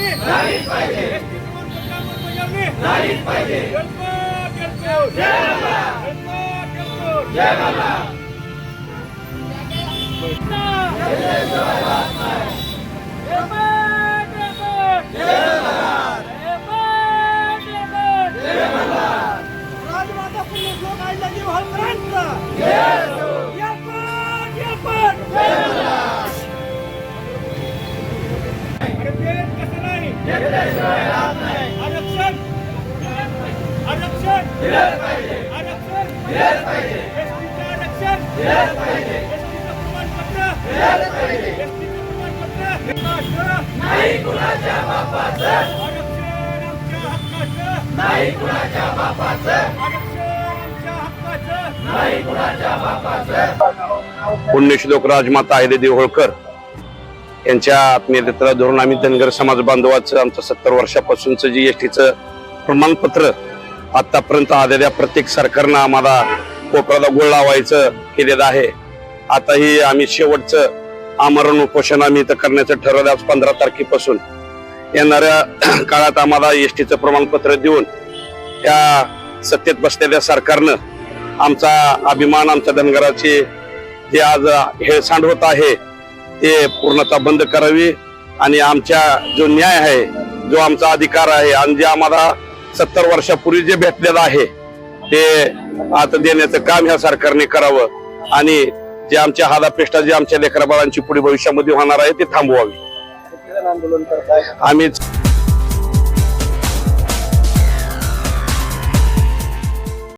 झालीच पाहिजे. झालीच पाहिजे. जय बाबा. आरक्षण. आरक्षण. आरक्षण. एसटीचं आरक्षण. एसटीचं प्रमाणपत्र. एसटीचं प्रमाणपत्र. आरक्षण आमच्या हक्काचं. पुण्यश्लोक राजमाता अहिल्यादेवी होळकर यांच्या आत्मीयतेला धरून आम्ही धनगर समाज बांधवाचं आमचं सत्तर वर्षापासूनचं जी एस टीचं प्रमाणपत्र आतापर्यंत आलेल्या प्रत्येक सरकारनं आम्हाला कोपऱ्याला गोळ लावायचं केलेलं आहे. आताही आम्ही शेवटचं आमरण उपोषण आम्ही इथं करण्याचं ठरवलं आज पंधरा तारखेपासून. येणाऱ्या काळात आम्हाला एस टीचं प्रमाणपत्र देऊन त्या सत्तेत बसलेल्या सरकारनं आमचा अभिमान आमच्या धनगराची जे आज हेळसांड होत आहे ते पूर्णतः बंद करावी आणि आमच्या जो न्याय आहे जो आमचा अधिकार आहे आणि जे आम्हाला सत्तर वर्षापूर्वी जे भेटलेलं आहे ते आता देण्याचं काम ह्या सरकारने करावं आणि जे आमच्या हादापेष्टा जे आमच्या लेकराबाळांची पुढे भविष्यामध्ये होणार आहे ते थांबवावी. आम्ही